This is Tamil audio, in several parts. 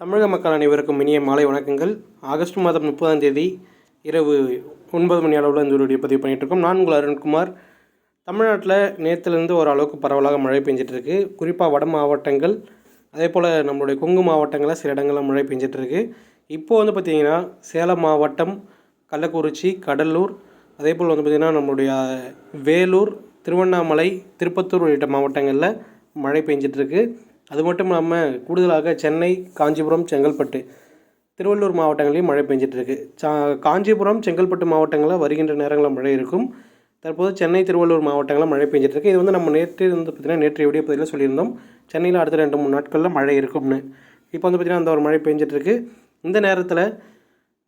தமிழக மக்கள் அனைவருக்கும் இனிய மாலை வணக்கங்கள். ஆகஸ்ட் மாதம் முப்பதாம் தேதி இரவு ஒன்பது மணி அளவில் இந்த வீடியோ பதிவு பண்ணிகிட்டு இருக்கோம் நான் உங்கள் அருண்குமார். தமிழ்நாட்டில் நேற்றுலேருந்து ஓரளவுக்கு பரவலாக மழை பெஞ்சிட்ருக்கு குறிப்பாக வட மாவட்டங்கள் அதே போல் நம்மளுடைய கொங்கு மாவட்டங்களில் சில இடங்களில் மழை பெஞ்சிட்ருக்கு இப்போது வந்து பார்த்திங்கன்னா சேலம் மாவட்டம் கள்ளக்குறிச்சி கடலூர் அதே போல் வந்து பார்த்திங்கன்னா நம்மளுடைய வேலூர் திருவண்ணாமலை திருப்பத்தூர் உள்ளிட்ட மாவட்டங்களில் மழை பெஞ்சிட்ருக்கு அது மட்டும் இல்லாமல் கூடுதலாக சென்னை காஞ்சிபுரம் செங்கல்பட்டு திருவள்ளூர் மாவட்டங்களையும் மழை பெஞ்சிட்ருக்கு சா காஞ்சிபுரம் செங்கல்பட்டு மாவட்டங்களில் வருகின்ற நேரங்களில் மழை இருக்கும். தற்போது சென்னை திருவள்ளூர் மாவட்டங்களில் மழை பெஞ்சிட்ருக்கு இது வந்து நம்ம நேற்று வந்து பார்த்திங்கன்னா நேற்று வீடியோ பதிவில் சொல்லியிருந்தோம். சென்னையில் அடுத்த ரெண்டு மூணு நாட்களில் மழை இருக்கும்னு. இப்போ வந்து பார்த்திங்கன்னா அந்த ஒரு மழை பெஞ்சிட்ருக்கு இந்த நேரத்தில்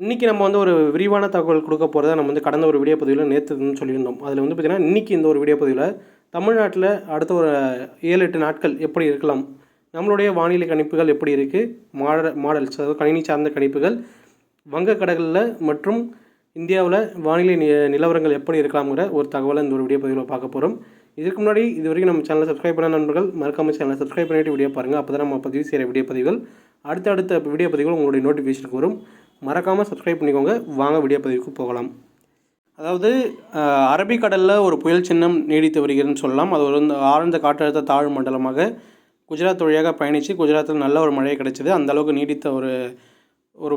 இன்றைக்கி நம்ம வந்து ஒரு விரிவான தகவல் கொடுக்க போகிறத நம்ம வந்து கடந்த ஒரு வீடியோ பதிவில் நேற்று சொல்லியிருந்தோம். அதில் வந்து பார்த்திங்கன்னா இன்றைக்கி இந்த ஒரு வீடியோ பதிவில் தமிழ்நாட்டில் அடுத்த ஒரு ஏழு எட்டு நாட்கள் எப்படி இருக்கலாம்? நம்மளுடைய வானிலை கணிப்புகள் எப்படி இருக்குது மாடல் மாடல்ஸ் அதாவது கணினி சார்ந்த கணிப்புகள் வங்கக்கடலில் மற்றும் இந்தியாவில் வானிலை நி நிலவரங்கள் எப்படி இருக்கலாம்ங்கிற ஒரு தகவலை இந்த ஒரு வீடியோ பதிவில் பார்க்க போகிறோம் இதுக்கு முன்னாடி இது வரைக்கும் நம்ம சேனலை சப்ஸ்கிரைப் பண்ண நண்பர்கள் மறக்காம சேனலை சப்ஸ்கிரைப் பண்ணிட்டு வீடியோ பாருங்கள் அப்போ தான் நம்ம பதிவு செய்கிற வீடியோ பதிவுகள் அடுத்தடுத்த வீடியோ பதிவுகள் உங்களுடைய நோட்டிஃபிகேஷனுக்கு வரும். மறக்காமல் சப்ஸ்கிரைப் பண்ணிக்கோங்க. வாங்க வீடியோ பதிவுக்கு போகலாம். அதாவது அரபிக்கடலில் ஒரு புயல் சின்னம் நீடித்து வருகிறதுன்னு சொல்லலாம். அது ஒரு ஆழ்ந்த காற்றழுத்த தாழ்வு மண்டலமாக குஜராத் வழியாக பயணித்து குஜராத்தில் நல்ல ஒரு மழை கிடைச்சிது. அந்தளவுக்கு நீடித்த ஒரு ஒரு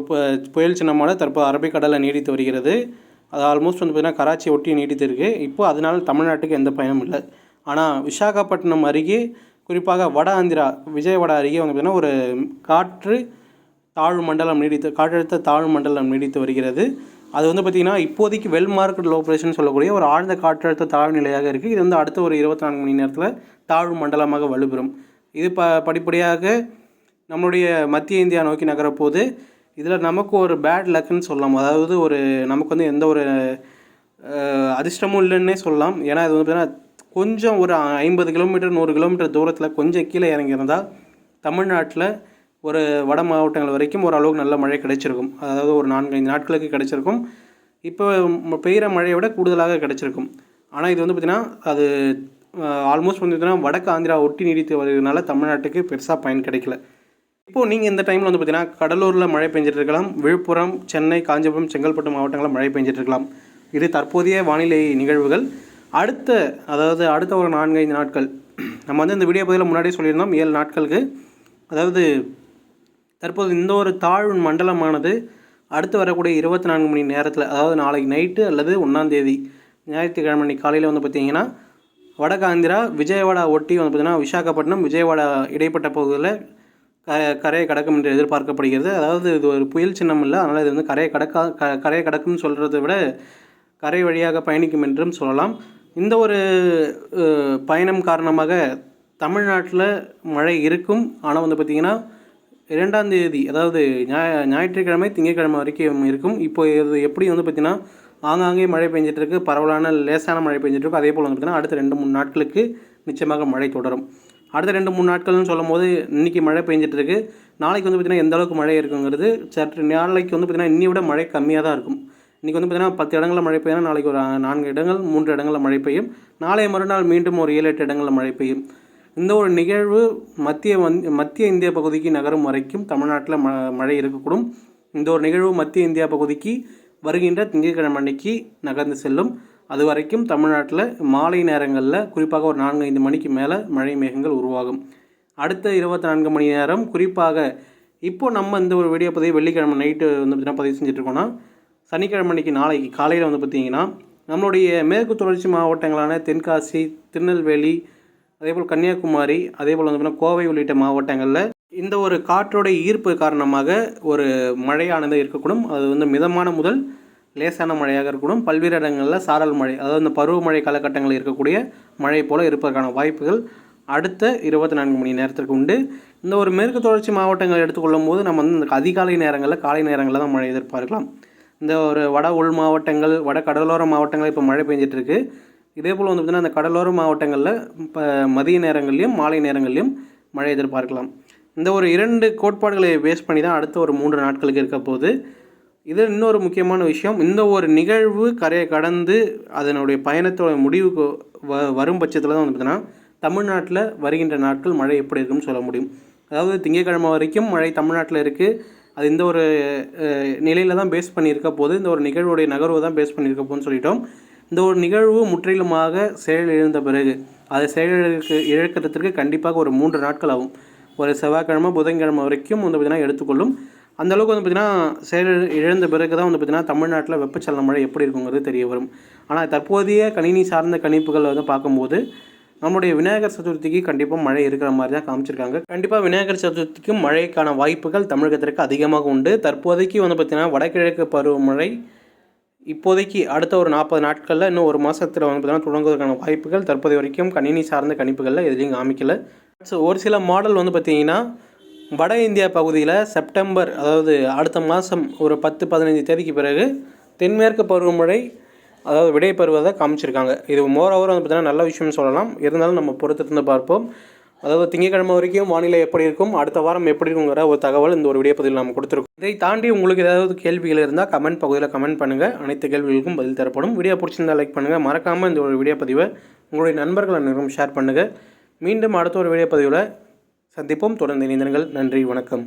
புயல் சின்னமான தற்போது அரபிக்கடலில் நீடித்து வருகிறது. அது ஆல்மோஸ்ட் வந்து பார்த்திங்கன்னா கராச்சி ஒட்டி நீடித்து இருக்குது இப்போ அதனால் தமிழ்நாட்டுக்கு எந்த பயனும் இல்லை. ஆனால் விசாகப்பட்டினம் அருகே குறிப்பாக வட ஆந்திரா விஜயவாடா அருகே வந்து பார்த்திங்கன்னா ஒரு காற்று தாழ்வு மண்டலம் நீடித்து காற்றழுத்த தாழ்வு மண்டலம் நீடித்து வருகிறது. அது வந்து பார்த்திங்கன்னா இப்போதைக்கு வெல் மார்க்கெட் லோ ப்ரெஷர்னு சொல்லக்கூடிய ஒரு ஆழ்ந்த காற்றழுத்த தாழ்வு நிலையாக இருக்குது இது வந்து அடுத்த ஒரு இருபத்தி நான்கு மணி நேரத்தில் தாழ்வு மண்டலமாக வலுப்பெறும். இது ப படிப்படியாக நம்மளுடைய மத்திய இந்தியா நோக்கி நகரப்போது இதில் நமக்கு ஒரு பேட் லக்குன்னு சொல்லலாம். அதாவது ஒரு நமக்கு வந்து எந்த ஒரு அதிர்ஷ்டமும் இல்லைன்னே சொல்லலாம். ஏன்னா இது வந்து பார்த்தீங்கன்னா கொஞ்சம் ஒரு ஐம்பது கிலோமீட்டர் நூறு கிலோமீட்டர் தூரத்தில் கொஞ்சம் கீழே இறங்கியிருந்தால் தமிழ்நாட்டில் ஒரு வட மாவட்டங்கள் வரைக்கும் ஓரளவுக்கு நல்ல மழை கிடைச்சிருக்கும். அதாவது ஒரு நான்கு ஐந்து நாட்களுக்கு கிடைச்சிருக்கும். இப்போ ம- பெய்கிற மழையை விட கூடுதலாக கிடைச்சிருக்கும். ஆனால் இது வந்து பார்த்திங்கன்னா அது ஆல்மோஸ்ட் வந்து பார்த்தீங்கன்னா வடக்கு ஆந்திரா ஒட்டி நீடித்து வருகிறதுனால தமிழ்நாட்டுக்கு பெருசாக பயன் கிடைக்கல. இப்போது நீங்கள் இந்த டைமில் வந்து பார்த்தீங்கன்னா கடலூரில் மழை பெஞ்சிட்டு இருக்கலாம் விழுப்புரம் சென்னை காஞ்சிபுரம் செங்கல்பட்டு மாவட்டங்களில் மழை பெஞ்சிட்டு இருக்கலாம். இது தற்போதைய வானிலை நிகழ்வுகள். அடுத்த அதாவது அடுத்த ஒரு நான்கைந்து நாட்கள். நம்ம வந்து இந்த வீடியோ பதிவில் முன்னாடியே சொல்லியிருந்தோம் ஏழு நாட்களுக்கு. அதாவது தற்போது இந்த ஒரு தாழ்வு மண்டலமானது அடுத்து வரக்கூடிய இருபத்தி நான்கு மணி நேரத்தில் அதாவது நாளைக்கு நைட்டு அல்லது ஒன்றாந்தேதி ஞாயிற்றுக்கிழமை அன்னைக்கு காலையில் வந்து பார்த்திங்கன்னா வடக்கு ஆந்திரா விஜயவாடா ஒட்டி வந்து பார்த்திங்கன்னா விசாகப்பட்டினம் விஜயவாடா இடைப்பட்ட பகுதியில் க கரையை கடக்கும் என்று எதிர்பார்க்கப்படுகிறது. அதாவது இது ஒரு புயல் சின்னம் இல்லை. அதனால் இது வந்து கரையை கடக்கா க கரையை கடக்கும்னு சொல்கிறத விட கரை வழியாக பயணிக்கும் என்றும் சொல்லலாம். இந்த ஒரு பயணம் காரணமாக தமிழ்நாட்டில் மழை இருக்கும். ஆனால் வந்து பார்த்திங்கன்னா இரண்டாம் தேதி அதாவது ஞாய ஞாயிற்றுக்கிழமை திங்கட்கிழமை வரைக்கும் இருக்கும். இப்போ இது எப்படி வந்து பார்த்திங்கன்னா ஆங்காங்கே மழை பெஞ்சிட்டு இருக்கு பரவலான லேசான மழை பெஞ்சிட்டு இருக்கு அதே போல் வந்து அடுத்த ரெண்டு மூணு நாட்களுக்கு நிச்சயமாக மழை தொடரும். அடுத்த ரெண்டு மூணு நாட்கள்னு சொல்லும் போது இன்றைக்கி மழை பெஞ்சிட்டு இருக்கு நாளைக்கு வந்து பார்த்திங்கன்னா எந்த அளவுக்கு மழை இருக்குங்கிறது சற்று நாளைக்கு வந்து பார்த்திங்கன்னா இன்னி விட மழை கம்மியாக தான் இருக்கும். இன்றைக்கி வந்து பார்த்திங்கன்னா பத்து இடங்களில் மழை பெய்யும். நாளைக்கு ஒரு நான்கு இடங்கள் மூன்று இடங்களில் மழை பெய்யும். நாளைய மறுநாள் மீண்டும் ஒரு ஏழு எட்டு இடங்களில் மழை பெய்யும். இந்த ஒரு நிகழ்வு மத்திய வந் மத்திய இந்திய பகுதிக்கு நகரும் வரைக்கும் தமிழ்நாட்டில் ம மழை இருக்கக்கூடும். இந்த ஒரு நிகழ்வு மத்திய இந்தியா பகுதிக்கு வருகின்ற திங்கட்கிழமை அன்னைக்கு நகர்ந்து செல்லும். அது வரைக்கும் தமிழ்நாட்டில் மாலை நேரங்களில் குறிப்பாக ஒரு நான்கு ஐந்து மணிக்கு மேலே மழை மேகங்கள் உருவாகும். அடுத்த இருபத்தி நான்கு மணி நேரம் குறிப்பாக இப்போ நம்ம இந்த ஒரு வீடியோ பதிவு வெள்ளிக்கிழமை நைட்டு வந்து பார்த்திங்கன்னா பதிவு செஞ்சுட்ருக்கோன்னா சனிக்கிழமை அன்னைக்கு நாளைக்கு காலையில் வந்து பார்த்தீங்கன்னா நம்மளுடைய மேற்கு தொடர்ச்சி மாவட்டங்களான தென்காசி திருநெல்வேலி அதேபோல் கன்னியாகுமரி அதே போல் வந்து பார்த்திங்கன்னா கோவை உள்ளிட்ட மாவட்டங்களில் இந்த ஒரு காற்றோடைய ஈர்ப்பு காரணமாக ஒரு மழையானது இருக்கக்கூடும். அது வந்து மிதமான முதல் லேசான மழையாக இருக்கக்கூடும். பல்வேறு இடங்களில் சாரல் மழை அதாவது இந்த பருவமழை காலகட்டங்களில் இருக்கக்கூடிய மழை போல் இருப்பதற்கான வாய்ப்புகள் அடுத்த இருபத்தி நான்கு மணி நேரத்திற்கு உண்டு. இந்த ஒரு மேற்கு தொடர்ச்சி மாவட்டங்கள் எடுத்துக்கொள்ளும் போது நம்ம வந்து இந்த அதிகாலை நேரங்களில் காலை நேரங்களில் தான் மழை எதிர்பார்க்கலாம். இந்த ஒரு வட உள் மாவட்டங்கள் வட கடலோர மாவட்டங்கள் இப்போ மழை பெஞ்சிட்ருக்கு. இதே போல் வந்து பார்த்திங்கன்னா இந்த கடலோர மாவட்டங்களில் இப்போ மதிய நேரங்கள்லையும் மாலை நேரங்கள்லையும் மழை எதிர்பார்க்கலாம். இந்த ஒரு இரண்டு கோட்பாடுகளை பேஸ் பண்ணி தான் அடுத்த ஒரு மூன்று நாட்களுக்கு இருக்க போகுது. இது இன்னொரு முக்கியமான விஷயம் இந்த ஒரு நிகழ்வு கரையை கடந்து அதனுடைய பயணத்தோட முடிவுக்கு வ வரும் பட்சத்தில் தான் வந்து பார்த்தீங்கன்னா தமிழ்நாட்டில் வருகின்ற நாட்கள் மழை எப்படி இருக்கும்னு சொல்ல முடியும். அதாவது திங்கட்கிழமை வரைக்கும் மழை தமிழ்நாட்டில் இருக்குது அது இந்த ஒரு நிலையில் தான் பேஸ் பண்ணியிருக்க போது இந்த ஒரு நிகழ்வுடைய நகர்வு தான் பேஸ் பண்ணியிருக்க போதுன்னு சொல்லிட்டோம். இந்த ஒரு நிகழ்வு முற்றிலுமாக செயலிழந்த பிறகு அதை செயலிழக்கு இழக்கிறதுக்கு கண்டிப்பாக ஒரு மூன்று நாட்கள் ஆகும். ஒரு செவ்வாய்க்கிழமை புதன்கிழமை வரைக்கும் வந்து பார்த்திங்கன்னா எடுத்துக்கொள்ளும். அந்த அளவுக்கு வந்து பார்த்திங்கன்னா செயல் இழந்த பிறகு தான் வந்து பார்த்திங்கன்னா தமிழ்நாட்டில் வெப்பச்சலன மழை எப்படி இருக்குங்கிறது தெரிய வரும். ஆனால் தற்போதைய கணினி சார்ந்த கணிப்புகள் வந்து பார்க்கும்போது நம்முடைய விநாயகர் சதுர்த்திக்கு கண்டிப்பாக மழை இருக்கிற மாதிரி தான் காமிச்சிருக்காங்க. கண்டிப்பாக விநாயகர் சதுர்த்திக்கு மழைக்கான வாய்ப்புகள் தமிழகத்திற்கு அதிகமாக உண்டு. தற்போதைக்கு வந்து பார்த்திங்கன்னா வடகிழக்கு பருவமழை இப்போதைக்கு அடுத்த ஒரு நாற்பது நாட்களில் இன்னும் ஒரு மாதத்தில் வந்து பார்த்திங்கன்னா தொடங்குவதற்கான வாய்ப்புகள் தற்போதைய வரைக்கும் கணினி சார்ந்த கணிப்புகளில் எதுலேயும் காமிக்கல. ஸோ ஒரு சில மாடல் வந்து பார்த்திங்கன்னா வட இந்தியா பகுதியில் செப்டம்பர் அதாவது அடுத்த மாதம் ஒரு பத்து பதினஞ்சு தேதிக்கு பிறகு தென்மேற்கு பருவமழை அதாவது விடை பருவதை காமிச்சிருக்காங்க. இது மோர் ஓவர் வந்து பார்த்திங்கன்னா நல்ல விஷயம்னு சொல்லலாம். இருந்தாலும் நம்ம பொறுத்திருந்து பார்ப்போம். அதாவது திங்கட்கிழமை வரைக்கும் வானிலை எப்படி இருக்கும் அடுத்த வாரம் எப்படி இருக்குங்கிற ஒரு தகவல் இந்த ஒரு வீடியோ பதிவில் நம்ம கொடுத்துருக்கோம். இதை தாண்டி உங்களுக்கு ஏதாவது கேள்விகள் இருந்தால் கமெண்ட் பகுதியில் கமெண்ட் பண்ணுங்கள் அனைத்து கேள்விகளுக்கும் பதில் தரப்படும். வீடியோ பிடிச்சிருந்தால் லைக் பண்ணுங்கள் மறக்காமல் இந்த ஒரு வீடியோ பதிவை உங்களுடைய நண்பர்கள் அனைவரும் ஷேர் பண்ணுங்கள் மீண்டும் அடுத்த ஒரு வீடியோ பதிவில் சந்திப்போம். தொடர்ந்து இணைந்தனங்கள் நன்றி. வணக்கம்.